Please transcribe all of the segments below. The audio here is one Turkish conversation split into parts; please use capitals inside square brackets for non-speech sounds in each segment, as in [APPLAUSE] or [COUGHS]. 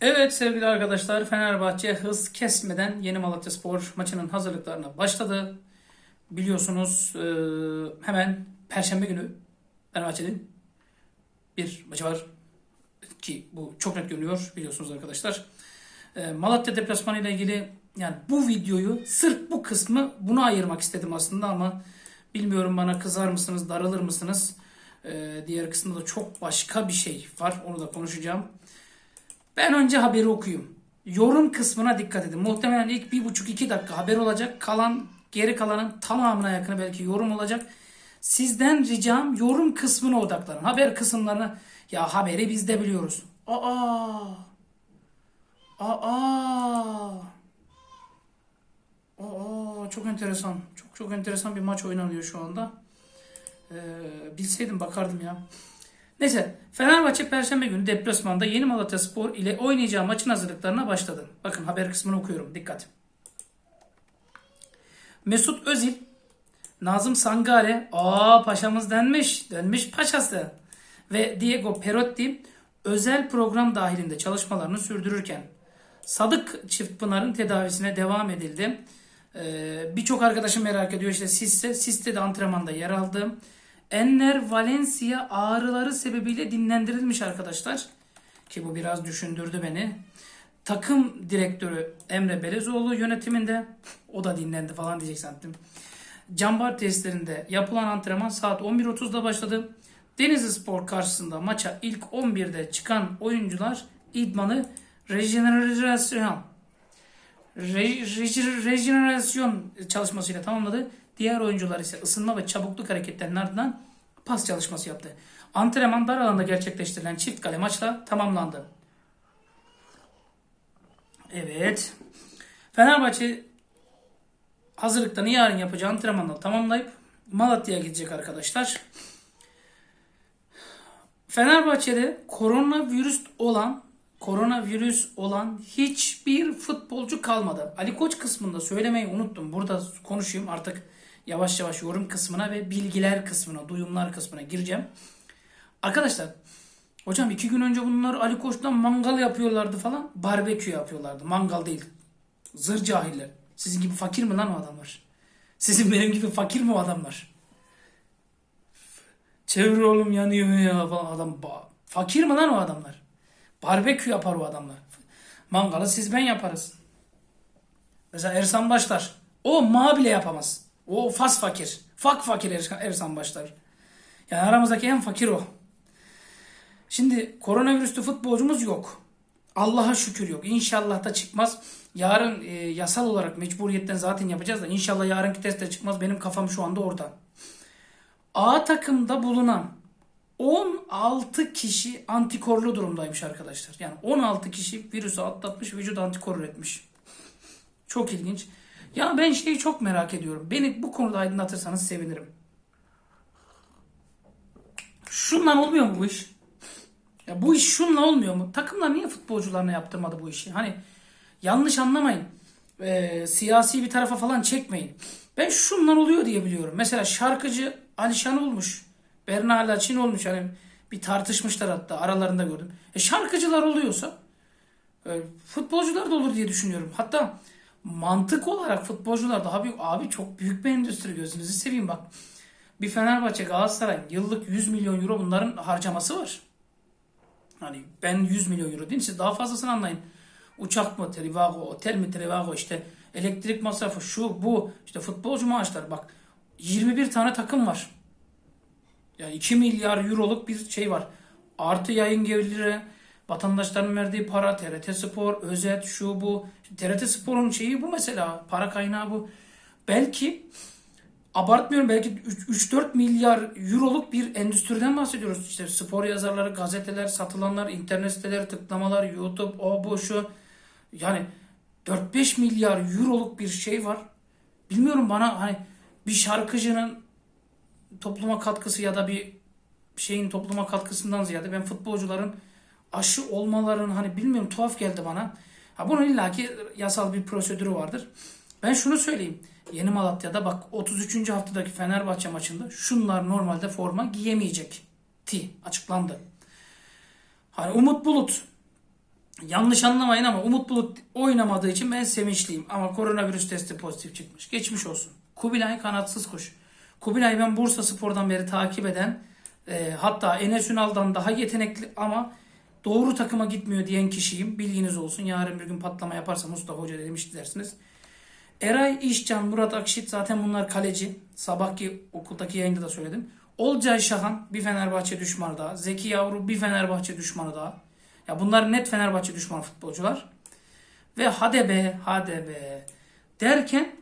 Evet sevgili arkadaşlar Fenerbahçe hız kesmeden Yeni Malatya Spor maçının hazırlıklarına başladı. Biliyorsunuz e, hemen Perşembe günü Fenerbahçe'nin bir maçı var ki bu çok net görünüyor biliyorsunuz arkadaşlar. E, Malatya deplasmanı ile ilgili yani bu videoyu sırf bu kısmı buna ayırmak istedim aslında ama bilmiyorum bana kızar mısınız darılır mısınız? E, diğer kısımda da çok başka bir şey var onu da konuşacağım. Ben önce haberi okuyayım. Yorum kısmına dikkat edin. Muhtemelen ilk bir buçuk iki dakika haber olacak. Kalan geri kalanın tamamına yakını belki yorum olacak. Sizden ricam yorum kısmına odaklanın. Haber kısımlarını ya haberi biz de biliyoruz. Aa. Aa. Aa çok enteresan. Çok çok enteresan bir maç oynanıyor şu anda. Ee, bilseydim bakardım ya. Neyse Fenerbahçe Perşembe günü deplasmanda Yeni Malatya Spor ile oynayacağı maçın hazırlıklarına başladı. Bakın haber kısmını okuyorum dikkat. Mesut Özil, Nazım Sangare, aa paşamız denmiş, dönmüş paşası ve Diego Perotti özel program dahilinde çalışmalarını sürdürürken Sadık Çiftpınar'ın tedavisine devam edildi. Ee, Birçok arkadaşım merak ediyor işte Sisse, Sisse de antrenmanda yer aldı. Enner Valencia ağrıları sebebiyle dinlendirilmiş arkadaşlar. Ki bu biraz düşündürdü beni. Takım direktörü Emre Belezoğlu yönetiminde o da dinlendi falan diyecek sandım. Cambar testlerinde yapılan antrenman saat 11.30'da başladı. Denizli Spor karşısında maça ilk 11'de çıkan oyuncular idmanı rejenerasyon re- re- rejenerasyon çalışmasıyla tamamladı. Diğer oyuncular ise ısınma ve çabukluk hareketlerinin ardından pas çalışması yaptı. Antrenman dar alanda gerçekleştirilen çift kale maçla tamamlandı. Evet. Fenerbahçe hazırlıklarını yarın yapacağı antrenmanla tamamlayıp Malatya'ya gidecek arkadaşlar. Fenerbahçe'de koronavirüs olan koronavirüs olan hiçbir futbolcu kalmadı. Ali Koç kısmında söylemeyi unuttum. Burada konuşayım artık yavaş yavaş yorum kısmına ve bilgiler kısmına, duyumlar kısmına gireceğim. Arkadaşlar hocam iki gün önce bunlar Ali Koç'tan mangal yapıyorlardı falan. Barbekü yapıyorlardı. Mangal değil. Zır cahiller. Sizin gibi fakir mi lan o adamlar? Sizin benim gibi fakir mi o adamlar? Çevir oğlum yanıyor ya falan adam. Fakir mi lan o adamlar? Barbekü yapar o adamlar. Mangalı siz ben yaparız. Mesela Ersan Başlar. O ma bile yapamaz. O fas fakir. Fak fakir Ersan- Başlar. Yani aramızdaki en fakir o. Şimdi koronavirüslü futbolcumuz yok. Allah'a şükür yok. İnşallah da çıkmaz. Yarın e, yasal olarak mecburiyetten zaten yapacağız da inşallah yarınki testte çıkmaz. Benim kafam şu anda orada. A takımda bulunan 16 kişi antikorlu durumdaymış arkadaşlar. Yani 16 kişi virüsü atlatmış, vücut antikor üretmiş. Çok ilginç. Ya ben şeyi çok merak ediyorum. Beni bu konuda aydınlatırsanız sevinirim. Şundan olmuyor mu bu iş? Ya bu iş şunla olmuyor mu? Takımlar niye futbolcularına yaptırmadı bu işi? Hani yanlış anlamayın. Ee, siyasi bir tarafa falan çekmeyin. Ben şunlar oluyor diye biliyorum. Mesela şarkıcı Alişan olmuş. Berna Laçin olmuş. Hani bir tartışmışlar hatta aralarında gördüm. E şarkıcılar oluyorsa e, futbolcular da olur diye düşünüyorum. Hatta mantık olarak futbolcular daha büyük. Abi çok büyük bir endüstri gözünüzü seveyim bak. Bir Fenerbahçe Galatasaray yıllık 100 milyon euro bunların harcaması var. Hani ben 100 milyon euro diyeyim siz daha fazlasını anlayın. Uçak mı, Trivago, otel mi, Trivago işte elektrik masrafı şu bu işte futbolcu maaşları bak 21 tane takım var. Yani 2 milyar euroluk bir şey var. Artı yayın geliri, vatandaşların verdiği para, TRT Spor, Özet, şu bu. TRT Spor'un şeyi bu mesela. Para kaynağı bu. Belki abartmıyorum belki 3-4 milyar euroluk bir endüstriden bahsediyoruz. İşte spor yazarları, gazeteler, satılanlar, internet siteleri, tıklamalar, YouTube, o bu şu. Yani 4-5 milyar euroluk bir şey var. Bilmiyorum bana hani bir şarkıcının topluma katkısı ya da bir şeyin topluma katkısından ziyade ben futbolcuların aşı olmalarını hani bilmiyorum tuhaf geldi bana. Ha bunun illaki yasal bir prosedürü vardır. Ben şunu söyleyeyim. Yeni Malatya'da bak 33. haftadaki Fenerbahçe maçında şunlar normalde forma giyemeyecek. Ti açıklandı. Hani Umut Bulut yanlış anlamayın ama Umut Bulut oynamadığı için ben sevinçliyim. Ama koronavirüs testi pozitif çıkmış. Geçmiş olsun. Kubilay kanatsız kuş. Kubilay ben Bursa Spor'dan beri takip eden e, hatta Enes Ünal'dan daha yetenekli ama doğru takıma gitmiyor diyen kişiyim. Bilginiz olsun. Yarın bir gün patlama yaparsa Mustafa Hoca demişti dersiniz. Eray İşcan, Murat Akşit zaten bunlar kaleci. Sabahki okuldaki yayında da söyledim. Olcay Şahan bir Fenerbahçe düşmanı daha. Zeki Yavru bir Fenerbahçe düşmanı daha. Ya bunlar net Fenerbahçe düşmanı futbolcular. Ve hade be, hade be derken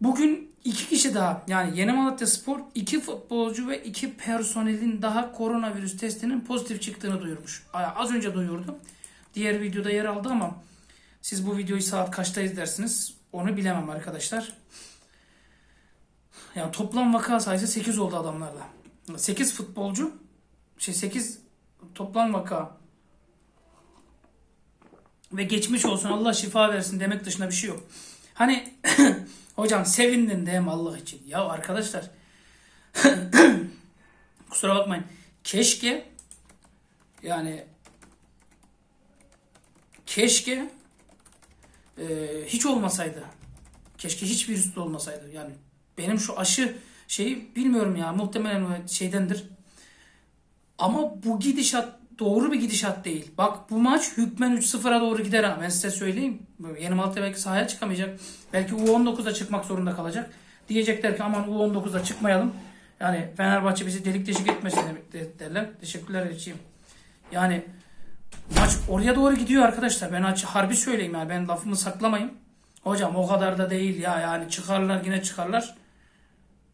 bugün iki kişi daha yani Yeni Malatya Spor iki futbolcu ve iki personelin daha koronavirüs testinin pozitif çıktığını duyurmuş. Az önce duyurdu. Diğer videoda yer aldı ama siz bu videoyu saat kaçta izlersiniz onu bilemem arkadaşlar. Yani toplam vaka sayısı 8 oldu adamlarla. 8 futbolcu şey 8 toplam vaka ve geçmiş olsun Allah şifa versin demek dışında bir şey yok. Hani [CLEARS THROAT] hocam sevindin değil mi Allah için? Ya arkadaşlar [COUGHS] kusura bakmayın. Keşke yani keşke e, hiç olmasaydı. Keşke hiç virüs de olmasaydı. Yani benim şu aşı şeyi bilmiyorum ya muhtemelen şeydendir. Ama bu gidişat doğru bir gidişat değil. Bak bu maç hükmen 3-0'a doğru gider ha. Ben size söyleyeyim. Yeni Malatya belki sahaya çıkamayacak. Belki U19'a çıkmak zorunda kalacak. Diyecekler ki aman U19'a çıkmayalım. Yani Fenerbahçe bizi delik deşik etmesin derler. Teşekkürler Elçiyim. Yani maç oraya doğru gidiyor arkadaşlar. Ben aç harbi söyleyeyim yani. Ben lafımı saklamayayım. Hocam o kadar da değil ya. Yani çıkarlar yine çıkarlar.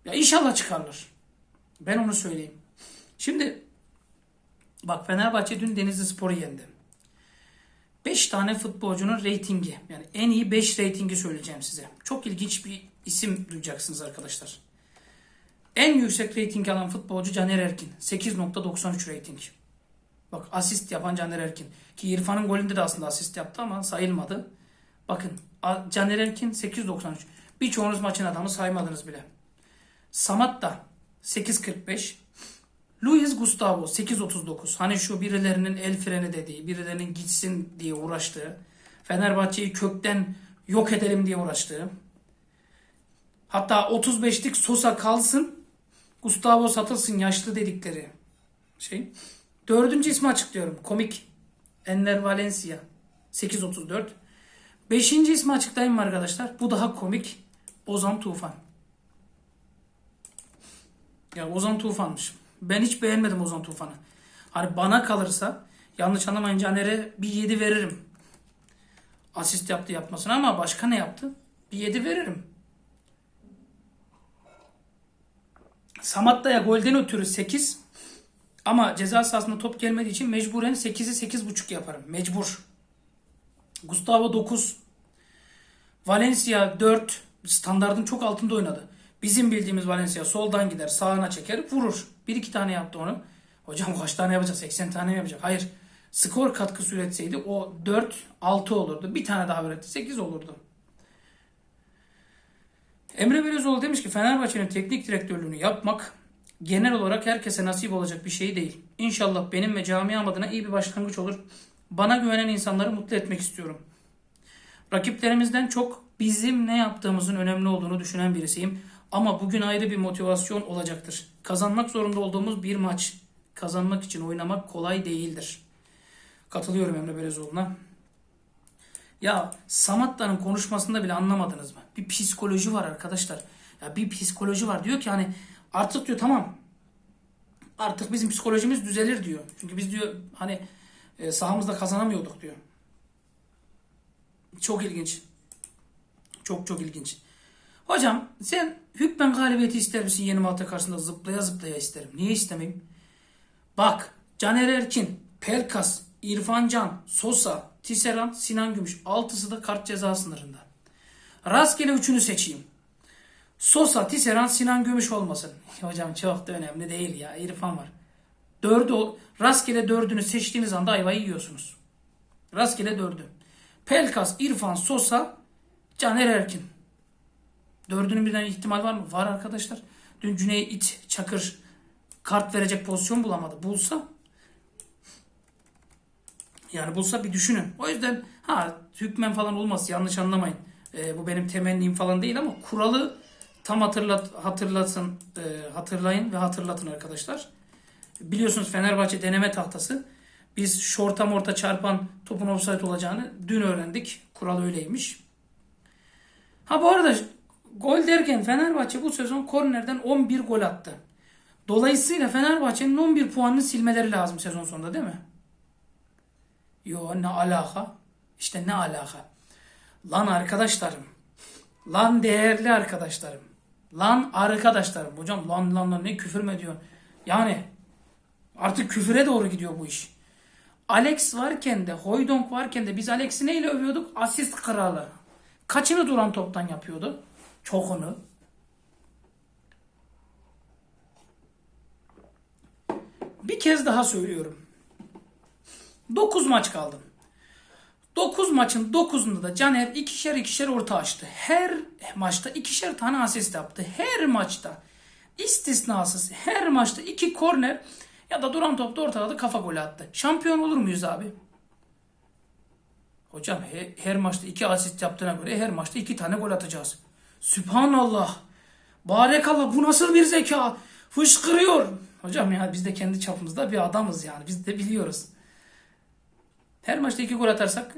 Ya inşallah çıkarlar. Ben onu söyleyeyim. Şimdi Bak Fenerbahçe dün Denizli Spor'u yendi. 5 tane futbolcunun reytingi. Yani en iyi 5 reytingi söyleyeceğim size. Çok ilginç bir isim duyacaksınız arkadaşlar. En yüksek reyting alan futbolcu Caner Erkin. 8.93 reyting. Bak asist yapan Caner Erkin. Ki İrfan'ın golünde de aslında asist yaptı ama sayılmadı. Bakın Caner Erkin 8.93. Birçoğunuz maçın adamı saymadınız bile. Samat da 8.45. Luis Gustavo 8.39. Hani şu birilerinin el freni dediği, birilerinin gitsin diye uğraştığı, Fenerbahçe'yi kökten yok edelim diye uğraştığı. Hatta 35'lik Sosa kalsın, Gustavo satılsın yaşlı dedikleri şey. Dördüncü ismi açıklıyorum. Komik. Enner Valencia. 8.34. Beşinci ismi açıklayayım arkadaşlar? Bu daha komik. Ozan Tufan. Ya Ozan Tufan'mış. Ben hiç beğenmedim Ozan Tufan'ı. Hani bana kalırsa yanlış anlamayın Caner'e bir 7 veririm. Asist yaptı yapmasına ama başka ne yaptı? Bir 7 veririm. Samatta'ya golden ötürü 8 ama ceza sahasında top gelmediği için mecburen 8'i 8.5 yaparım. Mecbur. Gustavo 9. Valencia 4. Standardın çok altında oynadı. Bizim bildiğimiz Valencia soldan gider, sağına çeker, vurur. Bir iki tane yaptı onu. Hocam [LAUGHS] kaç tane yapacak? 80 tane mi yapacak? Hayır. Skor katkısı üretseydi o 4 6 olurdu. Bir tane daha üretti 8 olurdu. Emre Belözoğlu demiş ki Fenerbahçe'nin teknik direktörlüğünü yapmak genel olarak herkese nasip olacak bir şey değil. İnşallah benim ve camiam adına iyi bir başlangıç olur. Bana güvenen insanları mutlu etmek istiyorum. Rakiplerimizden çok bizim ne yaptığımızın önemli olduğunu düşünen birisiyim. Ama bugün ayrı bir motivasyon olacaktır. Kazanmak zorunda olduğumuz bir maç. Kazanmak için oynamak kolay değildir. Katılıyorum Emre Belezoğlu'na. Ya Samatta'nın konuşmasında bile anlamadınız mı? Bir psikoloji var arkadaşlar. Ya bir psikoloji var. Diyor ki hani artık diyor tamam. Artık bizim psikolojimiz düzelir diyor. Çünkü biz diyor hani e, sahamızda kazanamıyorduk diyor. Çok ilginç. Çok çok ilginç. Hocam sen hükmen galibiyeti ister misin Yeni Malta karşısında zıplaya zıplaya isterim. Niye istemeyim? Bak Caner Erkin, Pelkas, İrfan Can, Sosa, Tisserand, Sinan Gümüş. Altısı da kart ceza sınırında. Rastgele üçünü seçeyim. Sosa, Tisserand, Sinan Gümüş olmasın. [LAUGHS] Hocam çok da önemli değil ya. İrfan var. Dördü, rastgele dördünü seçtiğiniz anda ayvayı yiyorsunuz. Rastgele dördü. Pelkas, İrfan, Sosa, Caner Erkin. Dördünün birden ihtimal var mı? Var arkadaşlar. Dün Güney İt Çakır kart verecek pozisyon bulamadı. Bulsa Yani bulsa bir düşünün. O yüzden ha hükmen falan olmaz yanlış anlamayın. Ee, bu benim temennim falan değil ama kuralı tam hatırlat hatırlasın e, hatırlayın ve hatırlatın arkadaşlar. Biliyorsunuz Fenerbahçe deneme tahtası. Biz şorta morta çarpan topun offside olacağını dün öğrendik. Kural öyleymiş. Ha bu arada gol derken Fenerbahçe bu sezon kornerden 11 gol attı. Dolayısıyla Fenerbahçe'nin 11 puanını silmeleri lazım sezon sonunda değil mi? Yo ne alaka? İşte ne alaka? Lan arkadaşlarım. Lan değerli arkadaşlarım. Lan arkadaşlarım. Hocam lan lan lan ne küfür mü ediyorsun? Yani artık küfüre doğru gidiyor bu iş. Alex varken de Hoydonk varken de biz Alex'i neyle övüyorduk? Asist kralı. Kaçını duran toptan yapıyordu? Çokunu. Bir kez daha söylüyorum. 9 maç kaldı. 9 maçın 9'unda da Caner ikişer ikişer orta açtı. Her maçta ikişer tane asist yaptı. Her maçta istisnasız her maçta iki korner ya da duran topta ortaladı kafa golü attı. Şampiyon olur muyuz abi? Hocam he- her maçta iki asist yaptığına göre her maçta iki tane gol atacağız. Sübhanallah. Barekallah bu nasıl bir zeka? Fışkırıyor. Hocam ya biz de kendi çapımızda bir adamız yani. Biz de biliyoruz. Her maçta iki gol atarsak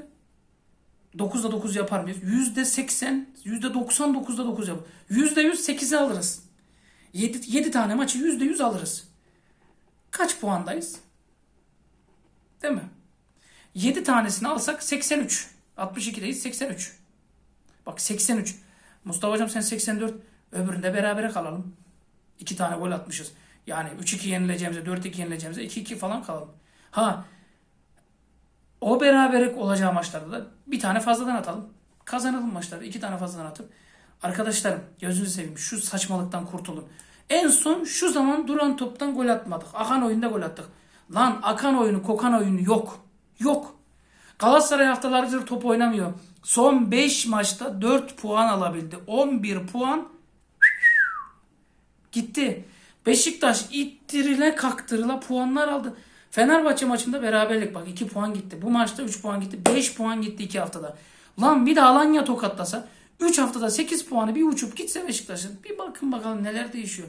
9'da 9 yapar mıyız? %80, %99'da 9 yapar. %100 8'i alırız. 7, 7 tane maçı %100 alırız. Kaç puandayız? Değil mi? 7 tanesini alsak 83. 62'deyiz 83. Bak 83. Mustafa hocam sen 84. Öbüründe berabere kalalım. 2 tane gol atmışız. Yani 3-2 yenileceğimize, 4-2 yenileceğimize 2-2 falan kalalım. Ha o beraberlik olacağı maçlarda da bir tane fazladan atalım. Kazanalım maçları. iki tane fazladan atıp. Arkadaşlarım gözünüzü seveyim şu saçmalıktan kurtulun. En son şu zaman duran toptan gol atmadık. Akan oyunda gol attık. Lan akan oyunu, kokan oyunu yok. Yok. Galatasaray haftalardır top oynamıyor. Son 5 maçta 4 puan alabildi. 11 puan gitti. Beşiktaş ittirile kaktırıla puanlar aldı. Fenerbahçe maçında beraberlik bak 2 puan gitti. Bu maçta 3 puan gitti. 5 puan gitti 2 haftada. Lan bir de Alanya tokatlasa 3 haftada 8 puanı bir uçup gitse Beşiktaş'ın bir bakın bakalım neler değişiyor.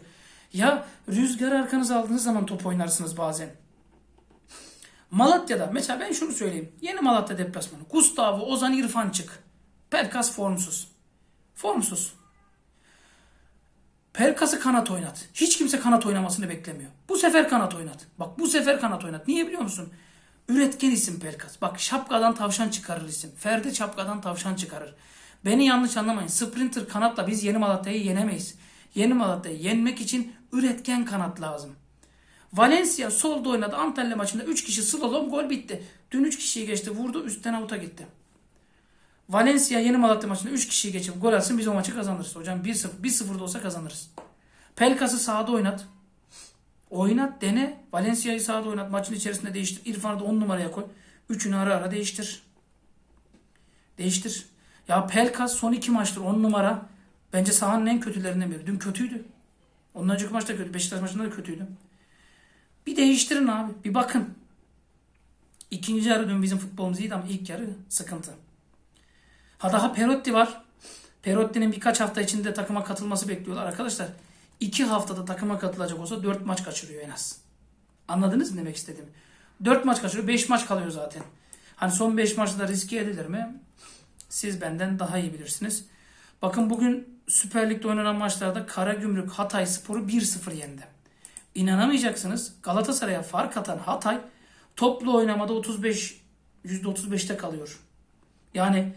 Ya rüzgar arkanıza aldığınız zaman top oynarsınız bazen. Malatya'da mesela ben şunu söyleyeyim. Yeni Malatya deplasmanı. Gustavo, Ozan, İrfan çık. Pelkas formsuz. Formsuz. Pelkas'ı kanat oynat. Hiç kimse kanat oynamasını beklemiyor. Bu sefer kanat oynat. Bak bu sefer kanat oynat. Niye biliyor musun? Üretken isim Pelkas. Bak şapkadan tavşan çıkarır isim. Ferdi şapkadan tavşan çıkarır. Beni yanlış anlamayın. Sprinter kanatla biz Yeni Malatya'yı yenemeyiz. Yeni Malatya'yı yenmek için üretken kanat lazım. Valencia solda oynadı. Antalya maçında 3 kişi slalom gol bitti. Dün 3 kişiyi geçti vurdu üstten avuta gitti. Valencia yeni Malatya maçında 3 kişiyi geçip gol atsın biz o maçı kazanırız. Hocam 1-0 1-0'da olsa kazanırız. Pelkas'ı sahada oynat. Oynat dene. Valencia'yı sahada oynat. Maçın içerisinde değiştir. İrfan'ı da 10 numaraya koy. Üçünü ara ara değiştir. Değiştir. Ya Pelkas son 2 maçtır 10 numara. Bence sahanın en kötülerinden biri. Dün kötüydü. Ondan önceki maçta kötü. Beşiktaş maçında da kötüydü. Bir değiştirin abi. Bir bakın. İkinci yarı dün bizim futbolumuz iyiydi ama ilk yarı sıkıntı. Ha daha Perotti var. Perotti'nin birkaç hafta içinde takıma katılması bekliyorlar. Arkadaşlar iki haftada takıma katılacak olsa dört maç kaçırıyor en az. Anladınız mı demek istediğimi? Dört maç kaçırıyor. Beş maç kalıyor zaten. Hani son beş maçta riske edilir mi? Siz benden daha iyi bilirsiniz. Bakın bugün Süper Lig'de oynanan maçlarda Karagümrük Hatay Spor'u 1-0 yendi. İnanamayacaksınız Galatasaray'a fark atan Hatay toplu oynamada 35 %35'te kalıyor. Yani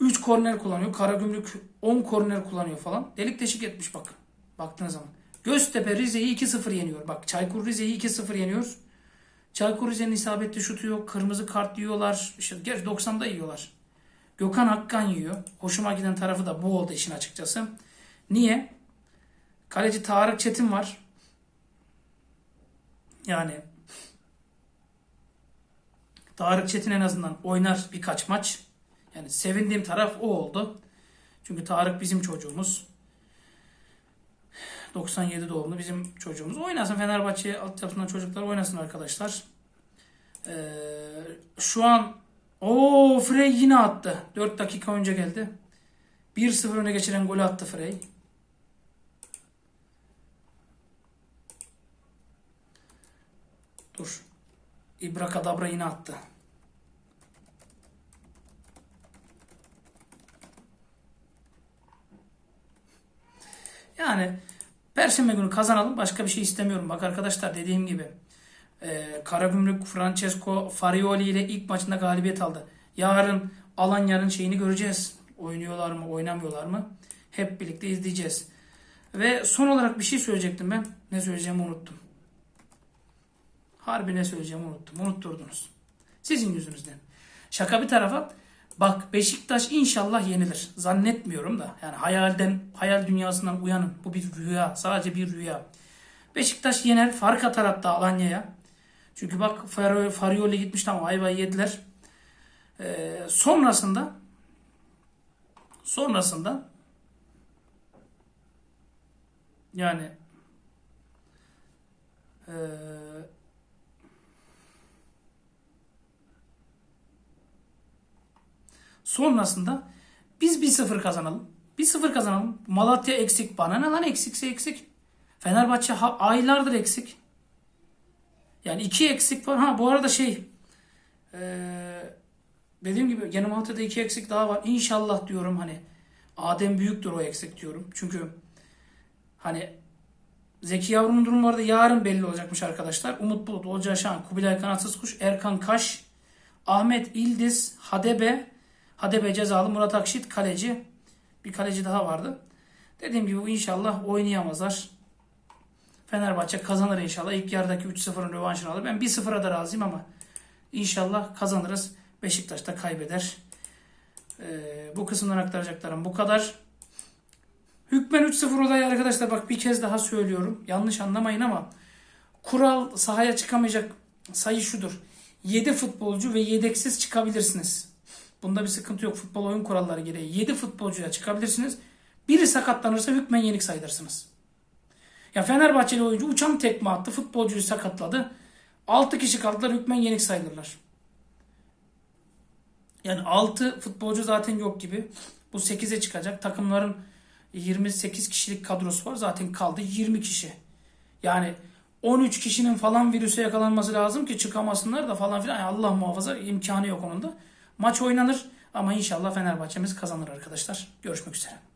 3 korner kullanıyor. Karagümrük 10 korner kullanıyor falan. Delik deşik etmiş bak. Baktığınız zaman. Göztepe Rize'yi 2-0 yeniyor. Bak Çaykur Rize'yi 2-0 yeniyor. Çaykur Rize'nin isabetli şutu yok. Kırmızı kart yiyorlar. İşte gerçi 90'da yiyorlar. Gökhan Akkan yiyor. Hoşuma giden tarafı da bu oldu işin açıkçası. Niye? Kaleci Tarık Çetin var. Yani Tarık Çetin en azından oynar birkaç maç. Yani sevindiğim taraf o oldu. Çünkü Tarık bizim çocuğumuz. 97 doğumlu bizim çocuğumuz. Oynasın Fenerbahçe altyapısından çocuklar oynasın arkadaşlar. Ee, şu an o Frey yine attı. 4 dakika önce geldi. 1-0 öne geçiren golü attı Frey. Dur. İbra Kadabra yine attı. Yani Perşembe günü kazanalım. Başka bir şey istemiyorum. Bak arkadaşlar dediğim gibi. E, Karagümrük Francesco Farioli ile ilk maçında galibiyet aldı. Yarın Alanya'nın şeyini göreceğiz. Oynuyorlar mı, oynamıyorlar mı? Hep birlikte izleyeceğiz. Ve son olarak bir şey söyleyecektim ben. Ne söyleyeceğimi unuttum. Harbi ne söyleyeceğimi unuttum. Unutturdunuz. Sizin yüzünüzden. Şaka bir tarafa. Bak Beşiktaş inşallah yenilir. Zannetmiyorum da. Yani hayalden, hayal dünyasından uyanın. Bu bir rüya. Sadece bir rüya. Beşiktaş yener. Fark atar hatta Alanya'ya. Çünkü bak Far- Farioli gitmişti ama ayvayı yediler. Ee, sonrasında sonrasında yani Sonrasında biz 1-0 kazanalım. 1-0 kazanalım. Malatya eksik. Bana ne lan eksikse eksik. Fenerbahçe aylardır eksik. Yani iki eksik var. Ha bu arada şey eee, dediğim gibi gene Malatya'da iki eksik daha var. İnşallah diyorum hani Adem büyüktür o eksik diyorum. Çünkü hani Zeki Yavru'nun durumları da yarın belli olacakmış arkadaşlar. Umut Bulut, Olcay Şahan, Kubilay Kanatsız Kuş, Erkan Kaş, Ahmet İldiz, Hadebe, Hadebe cezalı, Murat Akşit kaleci. Bir kaleci daha vardı. Dediğim gibi inşallah oynayamazlar. Fenerbahçe kazanır inşallah. İlk yarıdaki 3-0'ın rövanşını alır. Ben 1-0'a da razıyım ama inşallah kazanırız. Beşiktaş da kaybeder. Ee, bu kısımdan aktaracaklarım bu kadar. Hükmen 3-0 olayı arkadaşlar bak bir kez daha söylüyorum. Yanlış anlamayın ama kural sahaya çıkamayacak sayı şudur. 7 futbolcu ve yedeksiz çıkabilirsiniz. Bunda bir sıkıntı yok. Futbol oyun kuralları gereği 7 futbolcuya çıkabilirsiniz. Biri sakatlanırsa hükmen yenik sayılırsınız. Ya Fenerbahçeli oyuncu uçan tekme attı. Futbolcuyu sakatladı. 6 kişi kaldılar hükmen yenik sayılırlar. Yani 6 futbolcu zaten yok gibi. Bu 8'e çıkacak. Takımların 28 kişilik kadrosu var. Zaten kaldı 20 kişi. Yani 13 kişinin falan virüse yakalanması lazım ki çıkamasınlar da falan filan. Yani Allah muhafaza imkanı yok onun da. Maç oynanır ama inşallah Fenerbahçe'miz kazanır arkadaşlar. Görüşmek üzere.